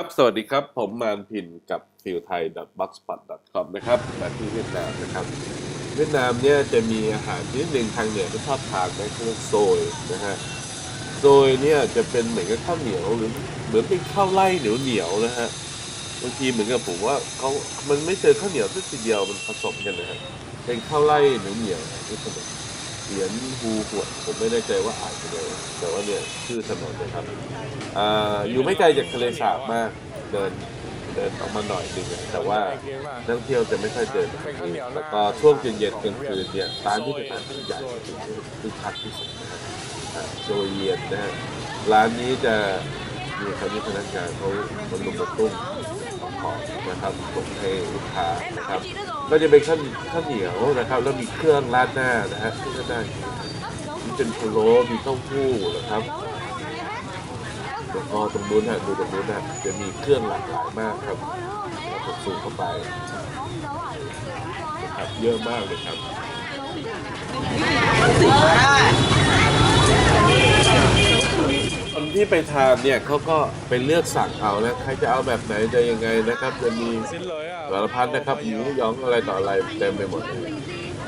ครับ สวัสดีครับ ผมมานพินกับฟิลไทย b o x p o t c o m นะครับมาที่เวียดนามนะครับ เวียดนามเนี่ยจะมีอาหารนิดหนึ่งทางเหนือที่ชอบทานนะคือโซยนะฮะ โซยเนี่ยจะเป็นเหมือนกับข้าวเหนียวหรือเหมือนเป็นข้าวไล่เหนียวเหนียวๆนะฮะ บางทีเหมือนกับผมว่าเขามันไม่เจอข้าวเหนียวสักทีเดียวมันผสมกันนะฮะ เป็นข้าวไล่เหนียวเหนียวที่ถนน เหรียญฮูหวดผมไม่แน่ใจว่าอ่านยังไงแต่ว่าเนี่ยชื่อถนนนะครับอ่าอยู่ไม่ไกลจากทะเลสาบมากเดินเดินออกมาหน่อยหนึงแต่ว่านักท่องเที่ยวจะไม่ค่อยเดินแบบนี้แล้วก็ช่วงเย็นๆกลางคืนเนี่ยร้านที่เป็นร้านที่ใหญ่ที่สุดคือคักที่สุดนะครับอ่าโดยเย็นนะฮะร้านนี้จะมีคณะพนักงานเขาคนลุมมาตุ้ม ของนะครับส่งให้ลูกค้านะครับก็จะเป็นข้าวข้าวเหนียวนะครับ แล้วมีเครื่องราดหน้านะฮะที่ราดหน้ามีเป็นพะโล้มีเต้าหู้นะครับแล้วก็ตรงนู้นฮะดูตรงนู้นฮะจะมีเครื่องหลากหลายมากครับเราก็สูงเข้าไปนะครับเยอะมากเลยครับคน ที่ไปทานเนี่ยเขาก็ไปเลือกสั่งเอานะใครจะเอาแบบไหนจะยังไงนะครับ จะมีสิ้นเลยอะสารพัดนะครับหมูหยองอะไรต่ออะไรเต็มไปหมดเลย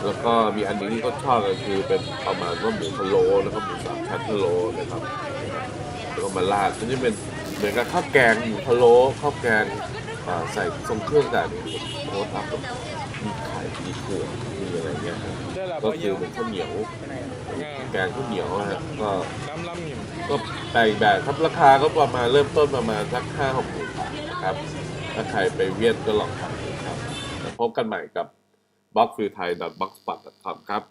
แล้วก็มีอันหนึงที่เขาชอบก็คือเป็นประมาณว่าหมูพะโล้นะครับหมูสามชั้นพะโล้นะครับแล้วก็มาราดอันนี้เป็นเหมือนกับข้าวแกงหมูพะโล้ข้าวแกงอ่า ใส่ทรงเครื่องต่างๆโคตรอัพแบบมีไข่มีถั่วมีอะไรเงี้ยครับก็คืเยี่อเป็นข้าวเหนียวแกงข้าวเหนียวนะฮะก็ก็แปลกแบบครับราคาก็ประมาณเริ่มต้นประมาณสักห้าหกหมื่นบาทนะครับถ้าใครไปเวียดก็ลองทำดูครับพบกันใหม่กับบล็อกฟิลไทย b l o g s p o t c o m ครับ